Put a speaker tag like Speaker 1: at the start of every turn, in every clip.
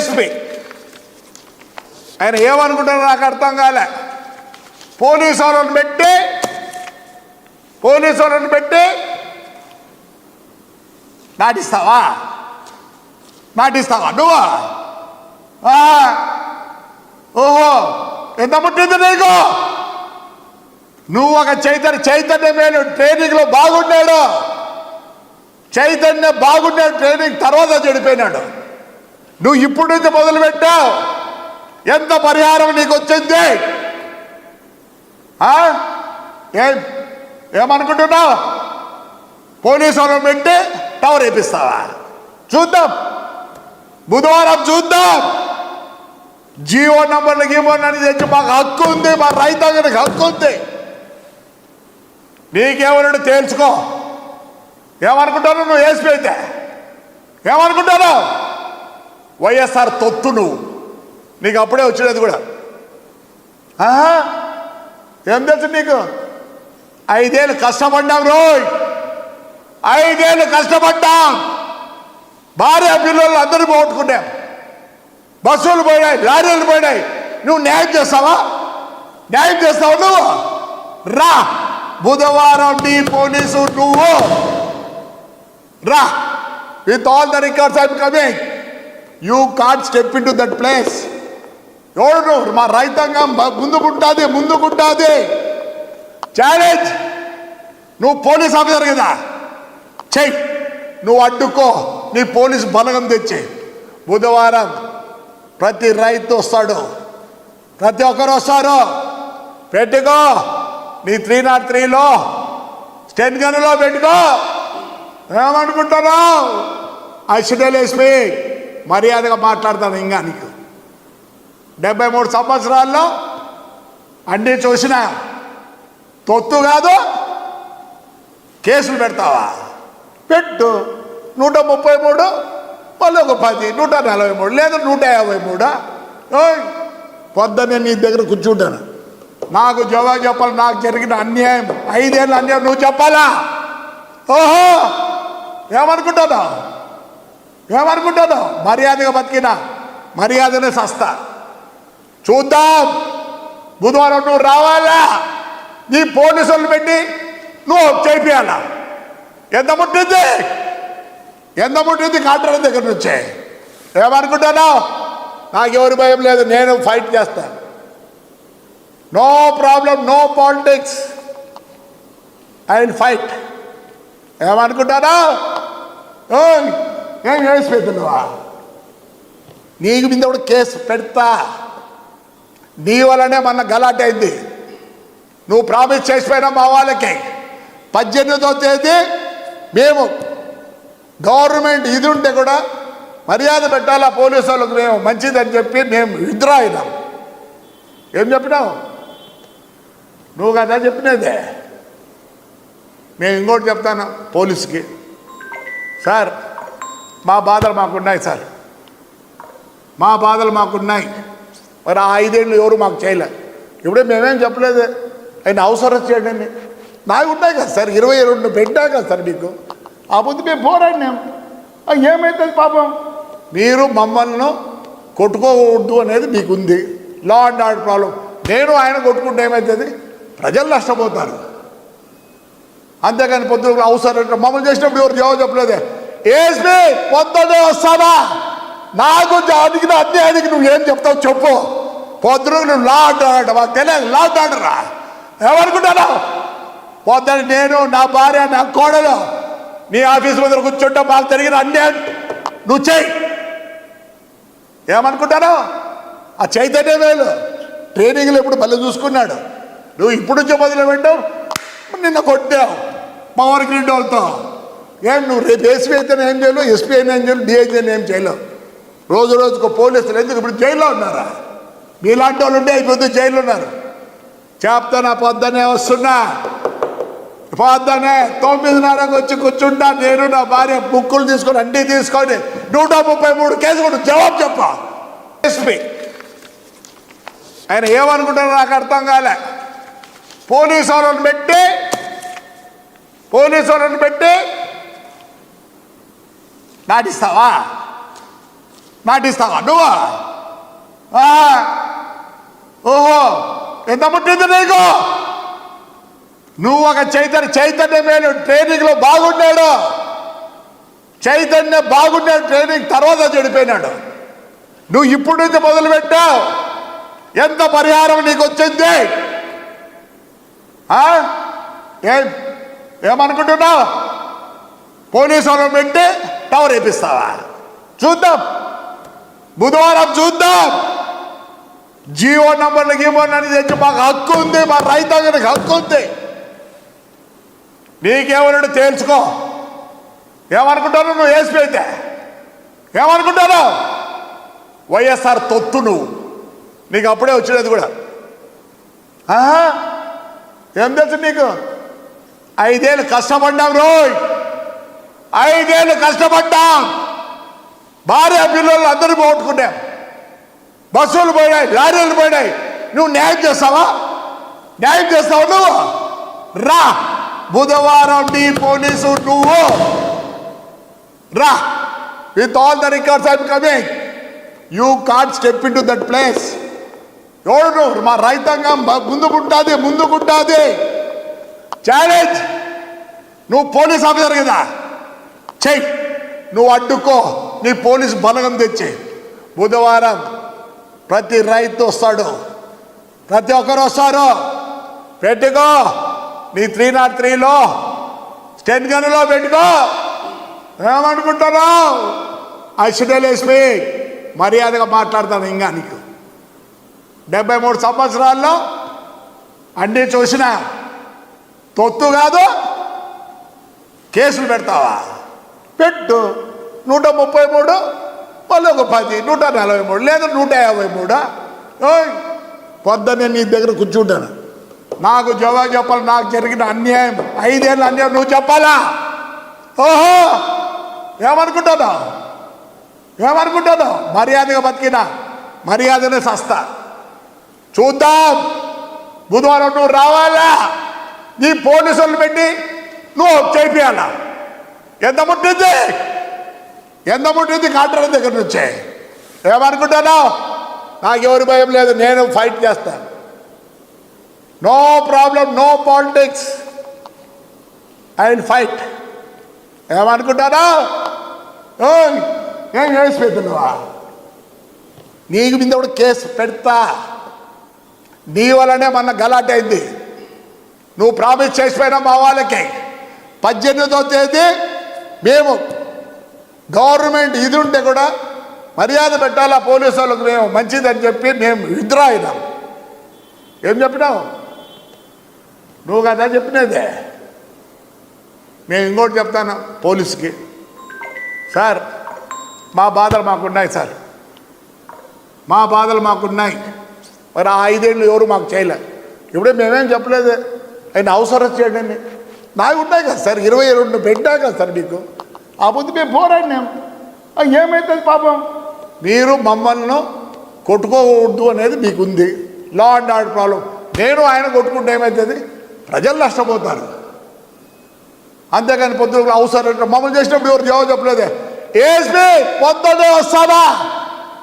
Speaker 1: SP ఆయన ఏమనుకుంటారో నాకు అర్థం కాలే. పోలీసు వాళ్ళని పెట్టి పోలీసు వాళ్ళని పెట్టి నాటిస్తావా? నాటిస్తావా నువ్వు? ఆ, ఓహో ఎంత పుట్టింది నీకు? నువ్వు ఒక చైతన్య చైతన్య మేలు ట్రైనింగ్లో బాగున్నాడు చైతన్య బాగున్నాడు ట్రైనింగ్ తర్వాత చెడిపోయినాడు. నువ్వు ఇప్పుడు నుంచి మొదలు పెట్టావు ఎంత పరిహారం నీకు వచ్చింది? ఆ? ఏం? ఏమనుకుంటున్నావు? పోలీసు వాళ్ళని పెట్టి టవర్ వేపిస్తావా? చూద్దాం. బుధవారం చూద్దాం. జియో నంబర్లు గీవో అని తెచ్చి మాకు హక్కు ఉంది మా రైతాంగానికి హక్కు ఉంది. నీకేమన్నాడు తేల్చుకో. ఏమనుకుంటాను నువ్వు ఏసీ అయితే ఏమనుకుంటావు వైఎస్ఆర్ తొత్తు నువ్వు నీకు అప్పుడే వచ్చినది కూడా. ఆహా! ఏం తెలుసు నీకు? ఐదేళ్ళు కష్టపడ్డాం రోయ్. ఐదేళ్ళు కష్టపడ్డాం. భార్య పిల్లలు అందరూ పోగొట్టుకున్నాం. బస్సులు పోయినాయి లారీలు పోయినాయి. నువ్వు న్యాయం చేస్తావా? న్యాయం చేస్తావు నువ్వు? రా. బుధవారం నీ పోలీసు నువ్వు. రా. With all the records I'm coming you caught step in to that place ఎవడు మా రైతాంగం బ- ముందుకుంటుంది ముందుకుంటాది ఛాలెంజ్ నువ్వు పోలీస్ ఆఫీసర్ కదా. చెయ్యి నువ్వు అడ్డుకో. నీ పోలీస్ బలగం తెచ్చి. బుధవారం ప్రతి రైతు వస్తాడు. ప్రతి ఒక్కరు వస్తారు. పెట్టుకో. నీ త్రీ నాట్ త్రీలో స్టెన్ గన్లో పెట్టుకో. ఏమనుకుంటున్నావు? అసిడల్ ఎస్పీ మర్యాదగా మాట్లాడతాను ఇంకా నీకు. డెబ్బై మూడు సంవత్సరాల్లో అన్నీ చూసిన తొత్తు కాదు కేసులు పెడతావా? పెట్టు. నూట ముప్పై మూడు మళ్ళీ ఒక పది నూట నలభై మూడు లేదా నూట యాభై మూడా? పొద్దున్నే నీ దగ్గర కూర్చుంటాను. నాకు జవాబు చెప్పాలి నాకు జరిగిన అన్యాయం ఐదేళ్ళ అన్యాయం నువ్వు చెప్పాలా? ఓహో ఏమనుకుంటున్నావు? ఏమనుకుంటుందో? మర్యాదగా బతికినా. మర్యాదనే సస్తా చూద్దాం. బుధవారం నువ్వు రావాలా? నీ పోలీసులు పెట్టి నువ్వు చేపియాలా? ఎంత ముట్టింది? ఎంత ముట్టింది కాంట్రాక్టర్ దగ్గర నుంచే? ఏమనుకుంటానో? నాకు ఎవరి భయం లేదు. నేను ఫైట్ చేస్తాను no problem no politics. I will fight. ఏమనుకుంటానో? ఏం వేసిపోతున్నావా నీకు మీద కూడా కేసు పెడతా. నీ వల్లనే మన గలాట్ అయింది. నువ్వు ప్రామిస్ చేసిపోయినా మా వాళ్ళకి. పద్దెనిమిదో తేదీ మేము గవర్నమెంట్ ఇది ఉంటే కూడా మర్యాద పెట్టాలా పోలీసు వాళ్ళకి మేము? మంచిదని చెప్పి మేము విత్డ్రా అయినాం. ఏం చెప్పినావు? నువ్వు కదా చెప్పినదే. మేము ఇంకోటి చెప్తాను పోలీస్కి. సార్ మా బాధలు మాకున్నాయి సార్. మా బాధలు మాకున్నాయి. మరి ఆ ఐదేళ్ళు ఎవరు మాకు చేయలేదు ఇప్పుడే మేమేం చెప్పలేదు. ఆయన అవసరం చేయండి నాకు ఉన్నాయి కదా సార్ ఇరవై రెండు పెట్టా కదా సార్ మీకు. ఆ ముందు మేము పోరాడినాం. ఆ, ఏమవుతుంది పాపం? మీరు మమ్మల్ని కొట్టుకోకూడదు అనేది మీకు ఉంది లా అండ్ ఆర్డర్ ప్రాబ్లం నేను ఆయన కొట్టుకుంటే ఏమవుతుంది ప్రజలు నష్టపోతారు. అంతేకాని పొద్దున అవసరం మమ్మల్ని చేసినప్పుడు ఎవరు జవాబు చెప్పలేదే? ఏస్మి పొద్దున్నే వస్తానా నాకు అడిగిన అన్యాయానికి నువ్వు ఏం చెప్తావు చెప్పు. పొద్దున నువ్వు లా అంటాడు మాకు తెలియదు లా అంటాడరా ఏమనుకుంటాను? పొద్దున నేను నా భార్య నా కోడలు నీ ఆఫీస్ ముందర కూర్చుంటే మాకు జరిగిన అన్యాయం. నువ్వు చెయ్యి. ఏమనుకుంటాను? ఆ చైతన్య వేలు ట్రైనింగ్లు ఎప్పుడు మళ్ళీ చూసుకున్నాడు. నువ్వు ఇప్పుడు నుంచి మొదలు పెట్టావు నిన్న కొట్టావు. పవర్ గ్రిడ్ అవుతావు ఏం నువ్వు రేపు ఎస్పీ అయితేనే ఏం చేయలేవు ఎస్పీ అయినా ఏం చేయలేవు డిఐజీ అయినా ఏం చేయలేవు. రోజు రోజుకు పోలీసులు ఎందుకు ఇప్పుడు జైల్లో ఉన్నారా? మీలాంటి వాళ్ళు ఉంటే అయిపోతే జైల్లో ఉన్నారు. చెప్తానా పొద్దునే వస్తున్నా. పొద్దునే తొమ్మిదిన్నరకు వచ్చి కూర్చుంటా నేను నా భార్య బుక్కులు తీసుకొని అన్నీ తీసుకొని నూట ముప్పై మూడు కేసు కూడా జవాబు చెప్ప. ఎస్పీ. ఆయన ఏమనుకుంటారో నాకు అర్థం కాలే. పోలీసు వాళ్ళని పెట్టి పోలీసు వాళ్ళని పెట్టి నాటిస్తావా నాటిస్తావా నువ్వు ఓహో ఎంత పుట్టింది నీకు నువ్వు ఒక చైతన్య చైతన్యమైన ట్రైనింగ్లో బాగున్నాడు చైతన్య బాగున్నాడు ట్రైనింగ్ తర్వాత చెడిపోయినాడు నువ్వు ఇప్పుడు నుంచి మొదలుపెట్టావు ఎంత పరిహారం నీకు వచ్చింది ఆ? ఏం ఏమనుకుంటున్నావు పోలీసు వాళ్ళని పెట్టి టవర్ వేపిస్తావా? చూద్దాం. బుధవారం చూద్దాం. జియో నంబర్లు గీమో అని తెచ్చి మాకు హక్కు ఉంది మా రైతాంగానికి హక్కు ఉంది. నీకేమన్నాడు తేల్చుకో. ఏమనుకుంటాను నువ్వు ఏసీ అయితే. ఏమనుకుంటాను? వైఎస్ఆర్ తొత్తు నువ్వు. నీకు అప్పుడే వచ్చినది కూడా. ఏం తెలుసు నీకు? ఐదేళ్ళు కష్టపడ్డాం రోయ్. ఐదేళ్ళు కష్టపడ్డాం. భార్య పిల్లలు అందరూ పోగొట్టుకున్నాం. బస్సులు పోయినాయి లారీలు పోయినాయి. నువ్వు న్యాయం చేస్తావా? న్యాయం చేస్తావు నువ్వు? రా. బుధవారం నీ పోలీసు నువ్వు. రా. With all the records I'm coming. You can't step into that place ఎవడు మా రైతాంగం ముందుకుంటుంది ముందుకుంటుంది. ఛాలెంజ్ నువ్వు పోలీస్ ఆఫీసర్ కదా. చెయ్యి నువ్వు అడ్డుకో నీ పోలీస్ బలగం తెచ్చే. బుధవారం ప్రతి రైతు వస్తాడు. ప్రతి ఒక్కరు వస్తారు. పెట్టుకో నీ త్రీ నాట్ త్రీలో స్టెన్ గన్లో పెట్టుకో. ఏమనుకుంటున్నావు? ఐసిడెల్ఎస్పి మర్యాదగా మాట్లాడతాను ఇంకా నీకు. డెబ్బై మూడు సంవత్సరాల్లో అన్నీ చూసిన తొత్తు కాదు కేసులు పెడతావా? పెట్టు నూట ముప్పై మూడు మళ్ళీ ఒక పది నూట నలభై మూడు లేదా నూట యాభై మూడా? ఓయ్ పొద్దున్నే నీ దగ్గర కూర్చుంటాను. నాకు జవాబు చెప్పాలి నాకు జరిగిన అన్యాయం. ఐదేళ్ళ అన్యాయం నువ్వు చెప్పాలా? ఓహో ఏమనుకుంటున్నావు ఏమనుకుంటున్నావు మర్యాదగా బతికినా మర్యాదనే సస్తా. చూద్దాం. బుధవారం నువ్వు రావాలా? నీ పోలీసులు పెట్టి నువ్వు చేయాలా ఎంత ముట్టింది? ఎంత ముట్టింది కాంట్రాక్ట్ దగ్గర నుంచే? ఏమనుకుంటానో? నాకు ఎవరి భయం లేదు నేను ఫైట్ చేస్తాను no problem no politics I will fight ఏమనుకుంటానా? ఏం కేసు నీకు మీద కూడా కేసు పెడతా. నీ వల్లనే మన గలాట్ అయింది. నువ్వు ప్రామిస్ చేసిపోయినా మా వాళ్ళకి. పద్దెనిమిదో తేదీ మేము గవర్నమెంట్ ఇది ఉంటే కూడా మర్యాద పెట్టాలా పోలీసు వాళ్ళకి మేము మంచిదని చెప్పి మేము విత్డ్రా అయినాం. ఏం చెప్పినావు? నువ్వు కదా చెప్పినదే. నేను ఇంకోటి చెప్తాను పోలీస్కి. సార్ మా బాధలు మాకున్నాయి సార్. మా బాధలు మాకున్నాయి. మరి ఆ ఐదేళ్ళు ఎవరు మాకు చేయలేదు ఇప్పుడే మేమేం చెప్పలేదు. ఆయన అవసరం చేయండి నాకు ఉన్నాయి కదా సార్ ఇరవై రెండు పెట్టా కదా సార్ మీకు. ఆ ముందు మేము పోరాడినాం. ఏమవుతుంది పాపం? మీరు మమ్మల్ని కొట్టుకోకూడదు అనేది మీకు ఉంది లా అండ్ ఆర్డర్ ప్రాబ్లం నేను ఆయన కొట్టుకుంటే ఏమవుతుంది ప్రజలు నష్టపోతారు. అంతేగాని పొద్దున అవసరం మమ్మల్ని చేసినప్పుడు ఎవరు జవాబు చెప్పలేదే? ఏస్మి పొద్దున్నే వస్తానా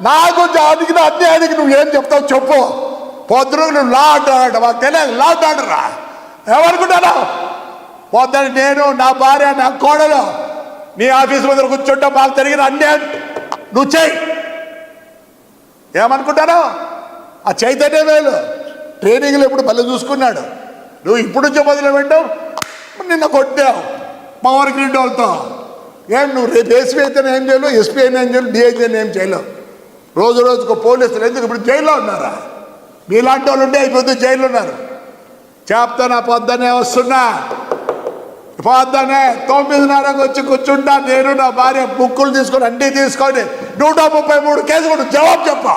Speaker 1: నాకు అడిగిన అన్యాయానికి నువ్వు ఏం చెప్తావు చెప్పు. పొద్దున నువ్వు లా అంటాడు మాకు తెలియదు. లా అంటాడరా ఏమనుకుంటానా పొద్దున నేను నా భార్య నా కోడలు నీ ఆఫీస్ ముందర కూర్చుంటా మాకు జరిగిన అన్యాయం. నువ్వు చేయి ఏమనుకుంటాను? ఆ చైతన్య వేలు ట్రైనింగ్లు ఎప్పుడు మళ్ళీ చూసుకున్నాడు. నువ్వు ఇప్పుడు నుంచో మొదలు పెట్టావు నిన్న కొట్టావు. పవర్ గ్రిడ్ అవుతావు ఏం నువ్వు రేపు ఎస్పీ అయితే ఏం చేయలేవు ఎస్పీ అయినా ఏం చేయలేవు డిఐజీ అయినా ఏం చేయలేవు. రోజు రోజుకు పోలీసులు ఎందుకు ఇప్పుడు జైల్లో ఉన్నారా? మీలాంటి వాళ్ళు ఉంటే అయిపోతే జైల్లో ఉన్నారు. చెప్తానా పొద్దునే వస్తున్నా? పొద్దునే తొమ్మిదిన్నరకు వచ్చి కూర్చుంటా నేను నా భార్య బుక్కులు తీసుకొని అన్నీ తీసుకొని నూట ముప్పై మూడు కేసు జవాబు చెప్పా.